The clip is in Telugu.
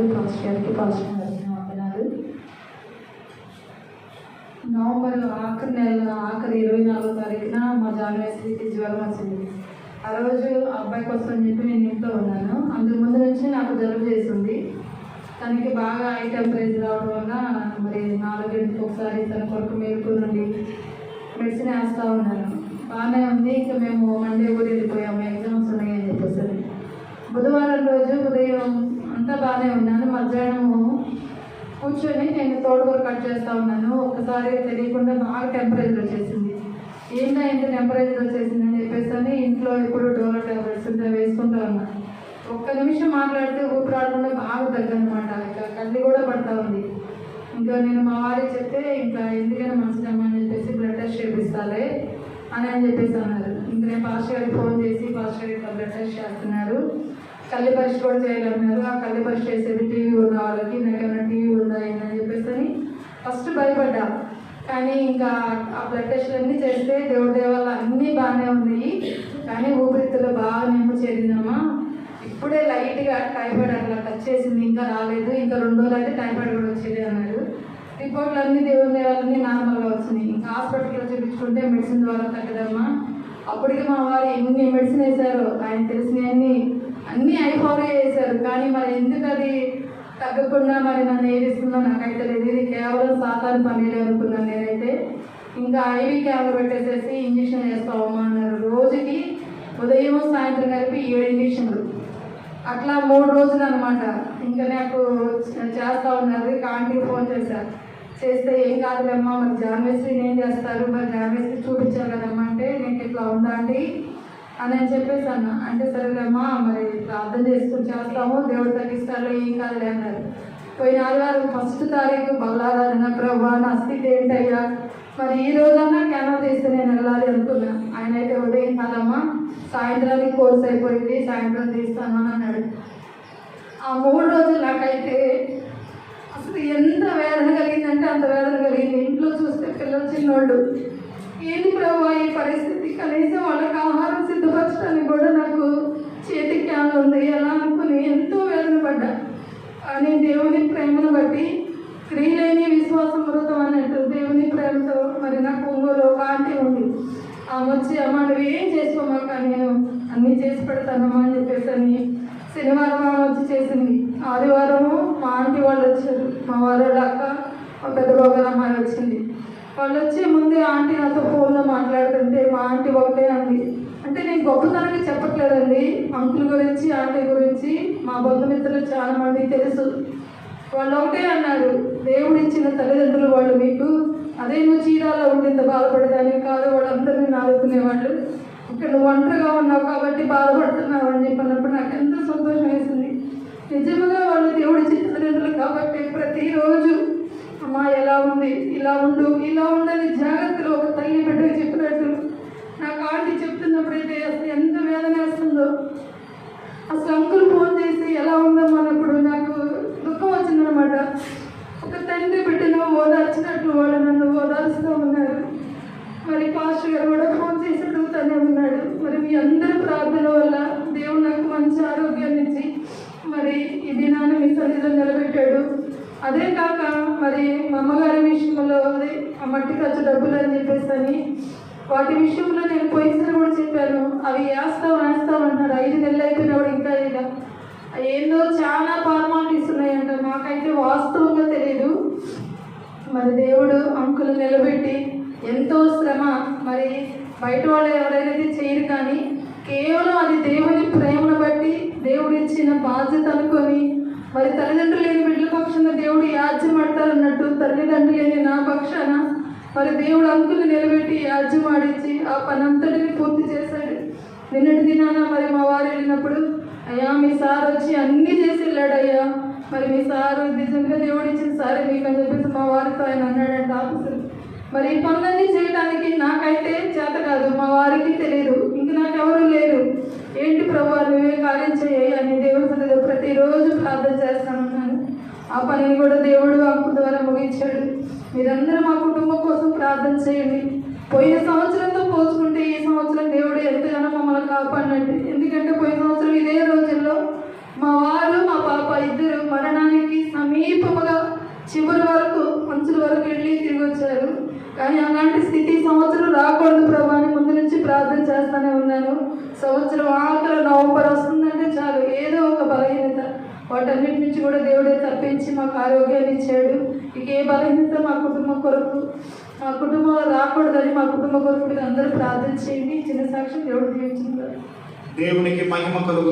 వందనాలు పాస్టర్ గారికి పాస్టర్ గారికి నా వందనాలు నవంబర్ ఆఖరి నెల ఆఖరి ఇరవై నాలుగో తారీఖున మా జాన్వేసరికి జ్వరం వచ్చింది ఆ రోజు అబ్బాయి కోసం చెప్పి నేను ఇంట్లో ఉన్నాను. అందుకు ముందు నుంచి నాకు జలుబు చేసింది. తనకి బాగా హై టెంపరేచర్ రావడం వల్ల మరి నాలుగింటికి ఒకసారి తన కొరకు మేలుకు నుండి మెడిసిన్ వేస్తూ ఉన్నాను బాగానే ఉంది. ఇంకా మేము మండే కూడా వెళ్ళిపోయాము. ఎగ్జామ్స్ ఉన్నాయని అని చెప్పేసి. బుధవారం రోజు ఉదయం అంతా బాగానే ఉన్నాను. మధ్యాహ్నము కూర్చొని నేను తోటకూర కట్ చేస్తూ ఉన్నాను. ఒకసారి తెలియకుండా బాగా టెంపరేచర్ వచ్చేసింది. ఏంటో ఇంత టెంపరేచర్ వచ్చేసింది అని చెప్పేసి అని ఇంట్లో ఎప్పుడు డోలో టాబ్లెట్స్ ఉంటే వేసుకుంటూ ఉన్నాను ఒక్క నిమిషం మాట్లాడితే ఊపిరాడకుండా బాగా తగ్గనమాట. ఇంకా కళ్ళు కూడా పడతా ఉంది. ఇంకా నేను మా వారికి చెప్తే ఇంకా ఎందుకైనా మంచిదమ్మా అని చెప్పేసి బ్లడ్ టెస్ట్ చేపిస్తాలే అని అని చెప్పేసి అన్నారు. ఇంకా నేను పాస్టర్ గారికి ఫోన్ చేసి పాస్టర్ గారికి బ్లడ్ టెస్ట్ చేస్తున్నారు. కళ్ళు పరీక్ష కూడా చేయాలన్నారు ఆ కళ్ళు పరీక్ష చేసేది టీవీ ఉన్న వాళ్ళకి నాకేమైనా టీవీ ఉందా అని చెప్పేసి ఫస్ట్ భయపడ్డా. కానీ ఇంకా ఆ బ్లడ్ టెస్ట్లు అన్నీ చేస్తే దేవుడి దేవాల అన్నీ బాగానే ఉన్నాయి. కానీ ఊపిరితిత్తులు బాగా మేము చేరిందమ్మా. ఇప్పుడే లైట్గా టైఫాయిడ్ అట్లా టచ్ చేసింది. ఇంకా రాలేదు. ఇంకా రెండు రోజులు అయితే టైఫాయిడ్ కూడా వచ్చేది అన్నారు. రిపోర్ట్లు అన్ని దేవుడి దేవాలన్నీ నార్మల్గా వచ్చినాయి. ఇంకా హాస్పిటల్లో చూపించుకుంటే మెడిసిన్ ద్వారా తగ్గదమ్మా. అప్పటికి మా వారు ఎన్ని మెడిసిన్ వేశారు ఆయన తెలిసినవన్నీ అన్నీ అయిపోగా వేశారు. కానీ మరి ఎందుకు అది తగ్గకుండా మరి నన్ను ఏదిస్తుందో నాకైతే లేదు ఇది కేవలం సాధారణ పన్నీరు అనుకున్నాను నేనైతే. ఇంకా ఐవి క్యాబ్లు పెట్టేసేసి ఇంజక్షన్ వేస్తామమ్మా అన్నారు. రోజుకి ఉదయం సాయంత్రం కలిపి ఏడు ఇంజక్షన్లు. అట్లా మూడు రోజులు అనమాట ఇంకా నాకు చేస్తూ ఉన్నారు. ఆంటీకి ఫోన్ చేశారు చేస్తే ఏం కాదులేమ్మా మరి జాన్వేశ్వరి ఏం చేస్తారు? మరి జాన్వేశ్వరి చూపించాలి కదమ్మా. అంటే నీకు ఇట్లా ఉందా అని అని చెప్పేసి అంటే సరేలేమ్మా మరి ప్రార్థన చేసుకుని చేస్తాము. దేవుడు తగ్గిస్తాడు ఏం కాదులే అన్నారు. పోయిన ఆదివారం ఫస్ట్ తారీఖు బల్లారాధన ప్రభా నా స్థితి ఏంటయ్యా? మరి ఈ రోజన్నా క్యానల్ తీస్తే నేను వెళ్ళాలి అనుకున్నా. ఆయన అయితే ఉదయం కాదమ్మా సాయంత్రానికి కోర్స్ అయిపోయింది సాయంత్రం తీస్తాను అని అన్నాడు. ఆ మూడు రోజులు నాకైతే అసలు ఎంత వేదన కలిగిందంటే అంత వేదన కలిగింది. ఇంట్లో చూస్తే పిల్లలు చిన్నోళ్ళు. ఏంది ప్రభా ఈ పరిస్థితి? కనీసం వాళ్ళకి ఆహారం సిద్ధపరచడానికి కూడా నాకు చేతికి క్యాన్ ఉంది. ఎలా అనుకుని ఎంతో వేదన పడ్డా. కానీ దేవుని ప్రేమను బట్టి స్త్రీలేని విశ్వాసం మృతం అన్నట్టు దేవుని ప్రేమతో మరి నాకు ఒంగోలు ఒక ఆంటీ ఉంది. ఆమె వచ్చి అమ్మ నువ్వు ఏం చేసుకోమాక నేను అన్నీ చేసి పెడతానమ్మా అని చెప్పేసి అని శనివారం ఆమె వచ్చి చేసింది. ఆదివారము మా ఆంటీ వాళ్ళు వచ్చారు. మా వారు వాళ్ళ అక్క మా పెద్ద బాబు అమ్మాయి వచ్చింది. వాళ్ళు వచ్చి ముందే ఆంటీ నాతో ఫోన్లో మాట్లాడుతుంటే మా ఆంటీ ఒకటే అంది అంటే నేను గొప్పతనానికి చెప్పట్లేదండి. అంకుల్ గురించి ఆంటీ గురించి మా బంధుమిత్రులు చాలా మంది తెలుసు. వాళ్ళు ఒకటే అన్నారు దేవుడు ఇచ్చిన తల్లిదండ్రులు వాళ్ళు మీకు అదే నువ్వు చీరాలో ఉండి బాధపడేదాన్ని బాధపడేదానికి కాదు వాళ్ళందరినీ ఆదుకునేవాళ్ళు ఇక్కడ నువ్వు ఒంటరిగా ఉన్నావు కాబట్టి బాధపడుతున్నావు అని చెప్పినప్పుడు నాకు ఎంతో సంతోషం వేసింది నిజంగా వాళ్ళు దేవుడి ఇచ్చిన కాబట్టి ప్రతిరోజు అమ్మా ఎలా ఉంది? ఇలా ఉండు ఇలా ఉండని జాగ్రత్తలో ఒక తల్లి బిడ్డకి చెప్పినట్టు నాకు ఆంటీ చెప్తున్నప్పుడైతే అసలు ఎంత వేదన వేస్తుందో అసలు అంకుల్ ఫోన్ చేసి ఎలా ఉందమ్మా అన్నప్పుడు నాకు దుఃఖం వచ్చిందనమాట ఒక తండ్రి బిడ్డను ఓదార్చినట్టు వాళ్ళు నన్ను ఓదార్చుతూ ఉన్నారు మరి పాస్టర్ గారు కూడా ఫోన్ చేసి అడుగుతూనే ఉన్నాడు మరి మీ అందరి ప్రార్థన వల్ల దేవుడు నాకు మంచి ఆరోగ్యాన్ని ఇచ్చి మరి ఈ దినాన్ని మీ సన్నిధిలో నిలబెట్టాడు అదే కాక మరి మా అమ్మగారి విషయంలో అదే ఆ మట్టి ఖర్చు డబ్బులు అని చెప్పేసి అని వాటి విషయంలో నేను పోయిన కూడా చెప్పాను. అవి వేస్తాం వేస్తాం అంటారు ఐదు నెలలు అయిపోయినప్పుడు ఇంకా ఇలా ఏందో చాలా ఫార్మాలిటీస్ ఉన్నాయంట. నాకైతే వాస్తవంగా తెలియదు మరి దేవుడు అంకులు నిలబెట్టి ఎంతో శ్రమ. మరి బయట వాళ్ళు ఎవరైతే చేయరు కానీ కేవలం అది దేవుని ప్రేమను బట్టి దేవుడు ఇచ్చిన బాధ్యత అనుకొని మరి తల్లిదండ్రులు లేని పక్షాన దేవుడు యాజ్యం అన్నట్టు తల్లిదండ్రులు లేని నా పక్షాన మరి దేవుడు అంకులు నిలబెట్టి యాజ్యం ఆడించి ఆ పనంతటిని పూర్తి చేశాడు. నిన్నటి దినాన మరి మా వారు వెళ్ళినప్పుడు అయ్యా మీ సార్ వచ్చి అన్నీ చేసి వెళ్ళాడయ్యా. మరి మీ సారు నిజంగా దేవుడు ఇచ్చిన సారే మీకు అని చెప్పేసి మా వారితో ఆయన అన్నాడంట ఆఫీసర్ మరి ఈ పనులన్నీ చేయడానికి నాకైతే చేత కాదు మా వారికి తెలియదు ఇంక నాకెవరూ లేరు. ఏంటి ప్రభు నువ్వే కార్యం చేయాలి అని దేవుడి ప్రతిరోజు ప్రార్థన చేస్తాను ఆ పనిని కూడా దేవుడు వాక్కు ద్వారా ముగించాడు. మీరందరూ మా కుటుంబం కోసం ప్రార్థన చేయండి. పోయిన సంవత్సరంతో పోల్చుకుంటే ఈ సంవత్సరం దేవుడు ఎంతగానో మమ్మల్ని కాపాడండి ఎందుకంటే పోయిన సంవత్సరం ఇదే రోజుల్లో మా వారు మా పాప ఇద్దరు మరణానికి సమీపముగా చివరి వరకు మంచుల వరకు వెళ్ళి తిరిగి వచ్చారు. కానీ అలాంటి స్థితి సంవత్సరం రాకూడదు ప్రభాని ముందు నుంచి ప్రార్థన చేస్తూనే ఉన్నాను. సంవత్సరం ఆఖరు నవంబర్ వస్తుంది. వాటన్నిటి నుంచి కూడా దేవుడే తప్పించి మాకు ఆరోగ్యాన్ని ఇచ్చాడు. ఇక ఏ బలహీనత మా కుటుంబం కొరకు మా కుటుంబం రాకూడదని మా కుటుంబ కొరకు అందరూ ప్రార్థన చేయండి. చిన్న సాక్ష్యం దేవుడు దీవించింది దేవునికి మహిమ కలుగు